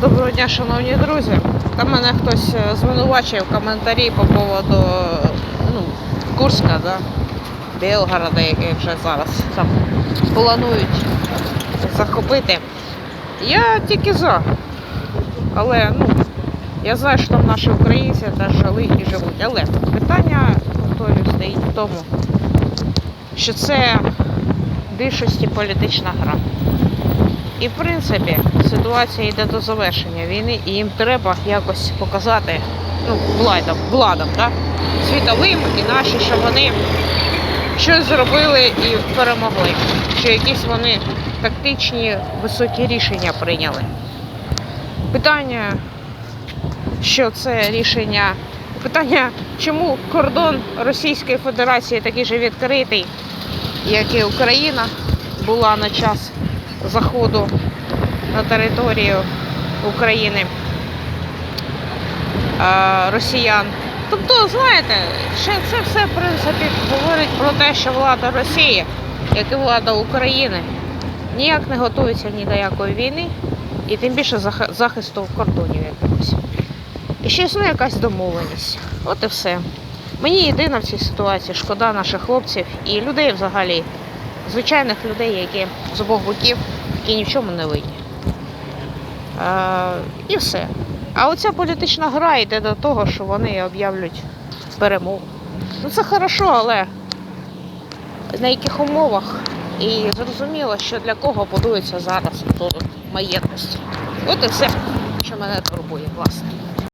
Доброго дня, шановні друзі. Там мене хтось е, звинувачив в коментарі по поводу ну, Курська, да? Білгорода, який вже зараз там планують захопити. Я тільки за. Але ну, я знаю, що там наші українці теж жили і живуть. Але питання, повторюю, стоїть в тому, що це в більшості політична гра. І в принципі ситуація йде до завершення війни, і їм треба якось показати ну, владам, владам да? світовим і наші, що вони щось зробили і перемогли, що якісь вони тактичні високі рішення прийняли. Питання, що це рішення. Питання, чому кордон Російської Федерації такий же відкритий, як і Україна була на час заходу на територію України е, росіян. Тобто, знаєте, це все в принципі говорить про те, що влада Росії, як і влада України, ніяк не готується ні до якої війни, і тим більше захисту кордонів якогось. І ще існує якась домовленість. От і все. Мені єдине в цій ситуації шкода наших хлопців і людей взагалі, звичайних людей, які з обох боків, які ні в чому не винні. Е, і все. А оця політична гра йде до того, що вони об'являть перемогу. Ну це хорошо, але на яких умовах? І зрозуміло, що для кого будується зараз тут маєтність. От і все, що мене турбує, власне.